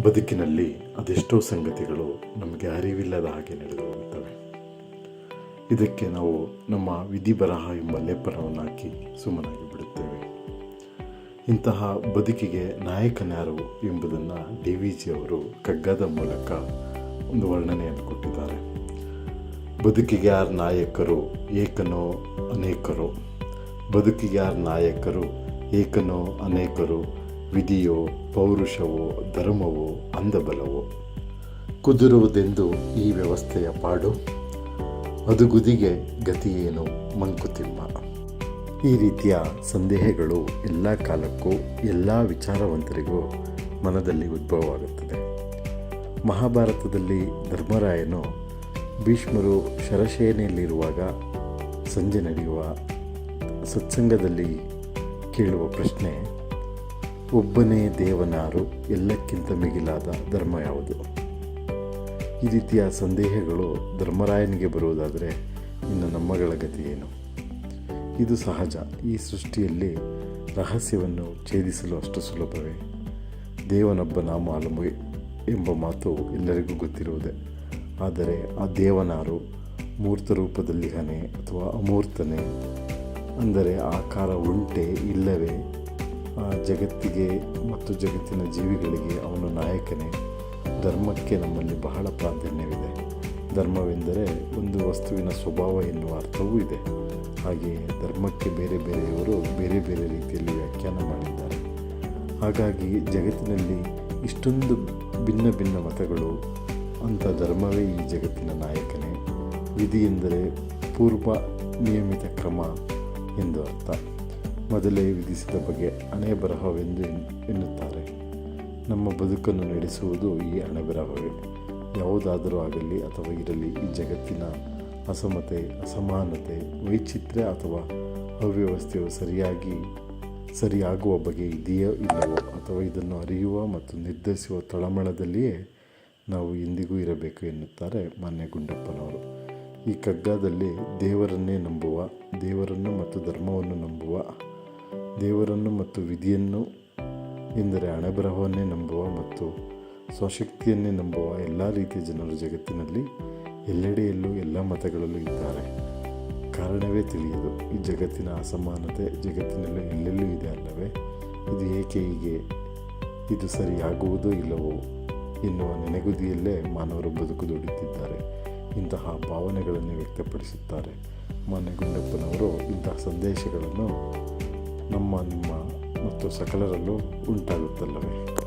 ಬದುಕಿನಲ್ಲಿ ಅದೆಷ್ಟೋ ಸಂಗತಿಗಳು ನಮಗೆ ಅರಿವಿಲ್ಲದ ಹಾಗೆ ನಡೆದು ಹೋಗುತ್ತವೆ ಇದಕ್ಕೆ ನಾವು ನಮ್ಮ ವಿಧಿ ಬರಹ ಎಂಬ ಲೇಪನವನ್ನು ಹಾಕಿ ಸುಮ್ಮನಾಗಿ ಬಿಡುತ್ತೇವೆ. ಇಂತಹ ಬದುಕಿಗೆ ನಾಯಕನ್ಯಾರು ಎಂಬುದನ್ನು ಡಿ ವಿ ಜಿ ಅವರು ಕಗ್ಗದ ಮೂಲಕ ಒಂದು ವರ್ಣನೆಯನ್ನು ಕೊಟ್ಟಿದ್ದಾರೆ. ಬದುಕಿಗೆ ಯಾರು ನಾಯಕರು, ಏಕನೋ ಅನೇಕರು. ಬದುಕಿಗೆ ಯಾರು ನಾಯಕರು, ಏಕನೋ ಅನೇಕರು. ವಿಧಿಯೋ, ಪೌರುಷವೋ, ಧರ್ಮವೋ ಅಂದಬಲವೋ ಕುದುರುವುದೆಂದು ಈ ವ್ಯವಸ್ಥೆಯ ಪಾಡು. ಅದುಗುದಿಗೆ ಗತಿಯೇನು ಮಂಕುತಿಮ್ಮ. ಈ ರೀತಿಯ ಸಂದೇಹಗಳು ಎಲ್ಲ ಕಾಲಕ್ಕೂ, ಎಲ್ಲ ವಿಚಾರವಂತರಿಗೂ ಮನದಲ್ಲಿ ಉದ್ಭವವಾಗುತ್ತದೆ. ಮಹಾಭಾರತದಲ್ಲಿ ಧರ್ಮರಾಯನು ಭೀಷ್ಮರು ಶರಶೇನೆಯಲ್ಲಿರುವಾಗ ಸಂಜೆ ನಡೆಯುವ ಸತ್ಸಂಗದಲ್ಲಿ ಕೇಳುವ ಪ್ರಶ್ನೆ ಒಬ್ಬನೇ ದೇವನಾರು, ಎಲ್ಲಕ್ಕಿಂತ ಮಿಗಿಲಾದ ಧರ್ಮ ಯಾವುದು? ಈ ರೀತಿಯ ಸಂದೇಹಗಳು ಧರ್ಮರಾಯನಿಗೆ ಬರುವುದಾದರೆ ಇನ್ನು ನಮ್ಮಗಳ ಗತಿ ಏನು? ಇದು ಸಹಜ. ಈ ಸೃಷ್ಟಿಯಲ್ಲಿ ರಹಸ್ಯವನ್ನು ಛೇದಿಸಲು ಅಷ್ಟು ಸುಲಭವೇ? ದೇವನೊಬ್ಬ ನಾಮ ಅಲಮು ಎಂಬ ಮಾತು ಎಲ್ಲರಿಗೂ ಗೊತ್ತಿರುವುದೇ. ಆದರೆ ಆ ದೇವನಾರು ಮೂರ್ತ ರೂಪದಲ್ಲಿ ಹನೆ ಅಥವಾ ಅಮೂರ್ತನೆ, ಅಂದರೆ ಆಕಾರ ಉಂಟೆ ಇಲ್ಲವೇ? ಜಗತ್ತಿಗೆ ಮತ್ತು ಜಗತ್ತಿನ ಜೀವಿಗಳಿಗೆ ಅವನು ನಾಯಕನೇ. ಧರ್ಮಕ್ಕೆ ನಮ್ಮಲ್ಲಿ ಬಹಳ ಪ್ರಾಧಾನ್ಯವಿದೆ. ಧರ್ಮವೆಂದರೆ ಒಂದು ವಸ್ತುವಿನ ಸ್ವಭಾವ ಎನ್ನುವ ಅರ್ಥವೂ ಇದೆ. ಹಾಗೆಯೇ ಧರ್ಮಕ್ಕೆ ಬೇರೆ ಬೇರೆಯವರು ಬೇರೆ ಬೇರೆ ರೀತಿಯಲ್ಲಿ ವ್ಯಾಖ್ಯಾನ ಮಾಡಿದ್ದಾರೆ. ಹಾಗಾಗಿ ಜಗತ್ತಿನಲ್ಲಿ ಇಷ್ಟೊಂದು ಭಿನ್ನ ಭಿನ್ನ ಮತಗಳು, ಅಂಥ ಧರ್ಮವೇ ಈ ಜಗತ್ತಿನ ನಾಯಕನೇ. ವಿಧಿ ಎಂದರೆ ಪೂರ್ವ ನಿಯಮಿತ ಕ್ರಮ ಎಂದು ಅರ್ಥ. ಮೊದಲೇ ವಿಧಿಸಿದ ಬಗೆ ಹಣೆ ಬರಹವೆಂದು ಎನ್ನುತ್ತಾರೆ. ನಮ್ಮ ಬದುಕನ್ನು ನಡೆಸುವುದು ಈ ಹಣೆ ಬರಹವೇ ಯಾವುದಾದರೂ ಆಗಲಿ ಅಥವಾ ಇರಲಿ, ಈ ಜಗತ್ತಿನ ಅಸಮತೆ, ಅಸಮಾನತೆ, ವೈಚಿತ್ರ್ಯ ಅಥವಾ ಅವ್ಯವಸ್ಥೆಯು ಸರಿಯಾಗಿ, ಸರಿಯಾಗುವ ಬಗೆ ಇದೆಯೋ ಇಲ್ಲವೋ ಅಥವಾ ಇದನ್ನು ಅರಿಯುವ ಮತ್ತು ನಿರ್ಧರಿಸುವ ತಳಮಳದಲ್ಲಿಯೇ ನಾವು ಎಂದಿಗೂ ಇರಬೇಕು ಎನ್ನುತ್ತಾರೆ ಮಾನ್ಯ ಗುಂಡಪ್ಪನವರು ಈ ಕಗ್ಗದಲ್ಲಿ ದೇವರನ್ನೇ ನಂಬುವ, ದೇವರನ್ನು ಮತ್ತು ಧರ್ಮವನ್ನು ನಂಬುವ ದೇವರನ್ನು ಮತ್ತು ವಿಧಿಯನ್ನು ಎಂದರೆ ಹಣೆಬರಹವನ್ನೇ ನಂಬುವ ಮತ್ತು ಸ್ವಶಕ್ತಿಯನ್ನೇ ನಂಬುವ ಎಲ್ಲ ರೀತಿಯ ಜನರು ಜಗತ್ತಿನಲ್ಲಿ ಎಲ್ಲೆಡೆಯಲ್ಲೂ ಎಲ್ಲ ಮತಗಳಲ್ಲೂ ಇದ್ದಾರೆ. ಕಾರಣವೇ ತಿಳಿಯದು, ಈ ಜಗತ್ತಿನ ಅಸಮಾನತೆ ಜಗತ್ತಿನಲ್ಲಿ ಎಲ್ಲೆಲ್ಲೂ ಇದೆ ಅಲ್ಲವೇ? ಇದು ಏಕೆ ಹೀಗೆ? ಇದು ಸರಿಯಾಗುವುದೋ ಇಲ್ಲವೋ ಎನ್ನುವ ನೆನೆಗುದಿಯಲ್ಲೇ ಮಾನವರು ಬದುಕು ದುಡಿತಿದ್ದಾರೆ ಇಂತಹ ಭಾವನೆಗಳನ್ನು ವ್ಯಕ್ತಪಡಿಸುತ್ತಾರೆ ಮಾನ್ಯ ಗುಂಡಪ್ಪನವರು ಇಂತಹ ಸಂದೇಶಗಳನ್ನು ನಮ್ಮ ನಿಮ್ಮ ಮತ್ತು ಸಕಲರಲ್ಲೂ ಉಂಟಾಗುತ್ತಲ್ಲವೇ?